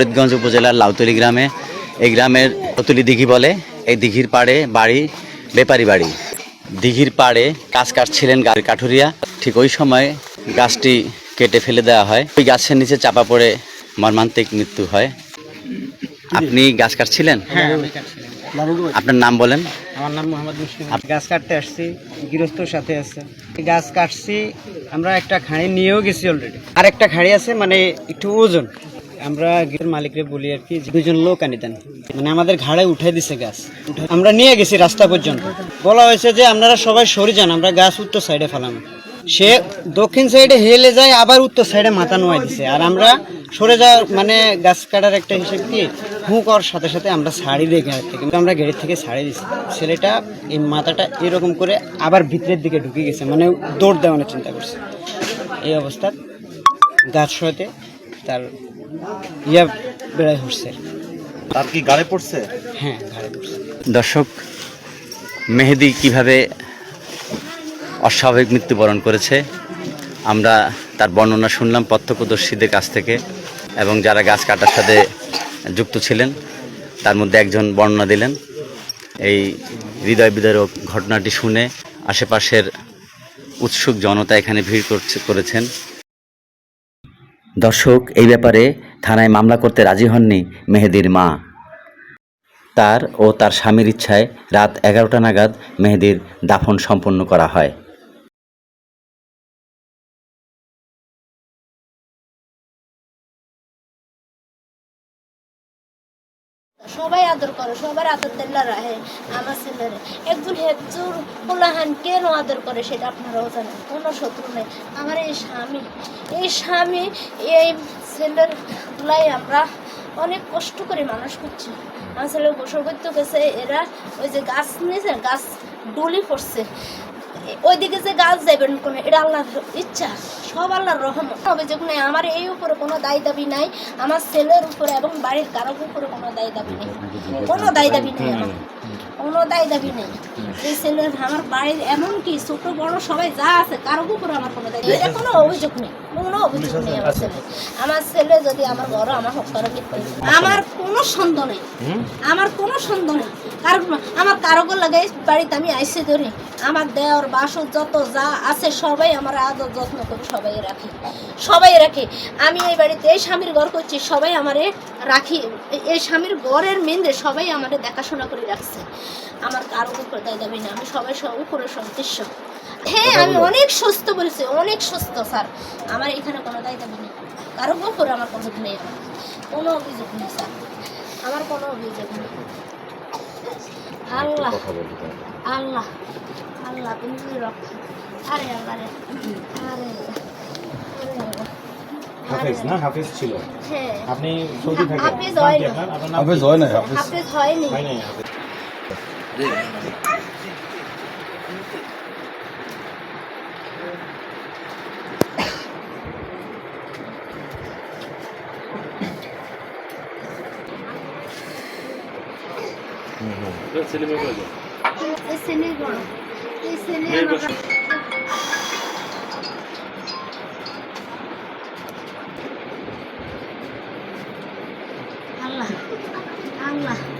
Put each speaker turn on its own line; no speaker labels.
ফরিদগঞ্জ উপজেলার লাউতলি গ্রামে। এই গ্রামের কতুলি দিঘি বলে এই দিঘির পাড়ে বাড়ি বেপারি বাড়ি। দিঘির পাড়ে গাছ কাটছিলেন গাড়ি কাঠুরিয়া। ঠিক ওই সময় গাছটি কেটে ফেলে দেওয়া হয়। ওই গাছের নিচে চাপা পড়ে মর্মান্তিক মৃত্যু হয়। আপনি গাছ কাটছিলেন?
হ্যাঁ
আপনার নাম বলেন।
আমার নাম মোহাম্মদ মুসলিম গাছ কাটতে আসছি গৃহস্থর সাথে আছে। গাছ কাটছি আমরা একটা খাঁড়ি নিয়েও গেছি অলরেডি আর একটা খাঁড়ি আছে মানে একটু ওজন। আমরা মালিকরে বলি আর কি দুজন লোক আনি দেন। মানে আমাদের ঘাড়ে উঠে দিছে গাছ। আমরা নিয়ে গেছি রাস্তা পর্যন্ত। বলা হয়েছে যে আপনারা সবাই সরে যান, আমরা গাছ উত্তর সাইডে ফেলাম। সে দক্ষিণ সাইডে হেলে যায়, আবার উত্তর সাইডে মাথা নোয়াই দিছে। আর আমরা সরে যাওয়ার মানে গাছ কাটার একটা হিসেব কি হু করার সাথে সাথে আমরা শাড়ি দিয়ে গাড়ি থেকে কিন্তু আমরা গেড়ির থেকে শাড়ি দিছি। ছেলেটা এই মাথাটা এরকম করে আবার ভিতরের দিকে ঢুকে গেছে। মানে দৌড় দেওয়ানোর চিন্তা করছে। এই অবস্থা গাছ সহাতে তার ইয়া বেড়াই হচ্ছে
তার কি গাড়ে পড়ছে?
হ্যাঁ ঘাড়ে পড়ছে।
দর্শক মেহেদি কীভাবে অস্বাভাবিক মৃত্যুবরণ করেছে আমরা তার বর্ণনা শুনলাম প্রত্যক্ষদর্শীদের কাছ থেকে এবং যারা গাছ কাটার সাথে যুক্ত ছিলেন তার মধ্যে একজন বর্ণনা দিলেন। এই হৃদয় বিদারক ঘটনাটি শুনে আশেপাশের উৎসুক জনতা এখানে ভিড় করছে করেছেন। দর্শক, এই ব্যাপারে থানায় মামলা করতে রাজি হননি মেহেদির মা। তার ও তার স্বামীর ইচ্ছায় রাত এগারোটা নাগাদ মেহেদির দাফন সম্পন্ন করা হয়।
সবাই আদর করে, সবার আদর দিল্লা রাহে আমার ছেলের। একজন হেজুর পোলাহান কেন আদর করে সেটা আপনারাও জানেন, কোনো শত্রু নেই। আমার এই স্বামী এই স্বামী, এই ছেলের গুলাই আমরা অনেক কষ্ট করে মানুষ করছি। আমার ছেলে গোসল গেছে, এরা ওই যে গাছ নিয়েছে, গাছ ডুলি পড়ছে। ওইদিকে যে গাছ যাবেন কোনো, এটা আল্লাহর ইচ্ছা। সব আল্লাহর রহমত। অভিযোগ নেই আমার এই উপরে কোনো দায় দাবি নাই আমার ছেলের উপরে এবং বাড়ির কারোর উপরে কোনো দায় দাবি নেই। কোনো দায় দাবি নেই আমার। কোনো দায় দাবি নেই। এই ছেলের আমার বাড়ির এমন কি ছোট বড় সবাই যা আছে কারোর উপরে আমার কোনো দায় এটা কোনো অভিযোগ নেই কোনো অভিযোগ নেই আমার ছেলে। আমার ছেলে যদি আমার বড় আমার হোক কারও আমার কোনো সন্দেহ নেই। আমার কোনো সন্দেহ নেই। কারণ আমার কারোগর লাগাই বাড়িতে আমি আইসে ধরি। আমার দেওয়ার বাসন যত যা আছে সবাই আমার আদর যত্ন করে সবাই রাখি। সবাই রাখি। আমি এই বাড়িতে এই স্বামীর ঘর করছি সবাই আমারে রাখি। এই- এই স্বামীর ঘরের মেন্দে সবাই আমারে দেখাশোনা করে রাখছে। আমার কারও উপর দায় দাবি না। আমি সবাই সব উপরে সন্তুষ্ট। হ্যাঁ আমি অনেক সুস্থ বলেছি অনেক সুস্থ স্যার। আমার এখানে কোনো দায় দাবি নেই কারও উপরে আমার কোনো নেই। আমার। কোনো অভিযোগ নেই স্যার। আমার কোনো অভিযোগ নেই। আল্লাহ। আল্লাহ। আল্লাহ তুমি রক্ষা আরে আল্লাহ আরে আরে
হাফেজ না? হাফেজ ছিল।
হ্যাঁ।
আপনি সৌদি থাকেন।
হাফেজ হয় না।
হাফেজ হয় না হাফেজ।
হাফেজ হয়নি।
হয় নাই হাফেজ
এই শ্রেণির বড় এই শ্রেণির আমরা আল্লাহ আল্লাহ আল্লাহ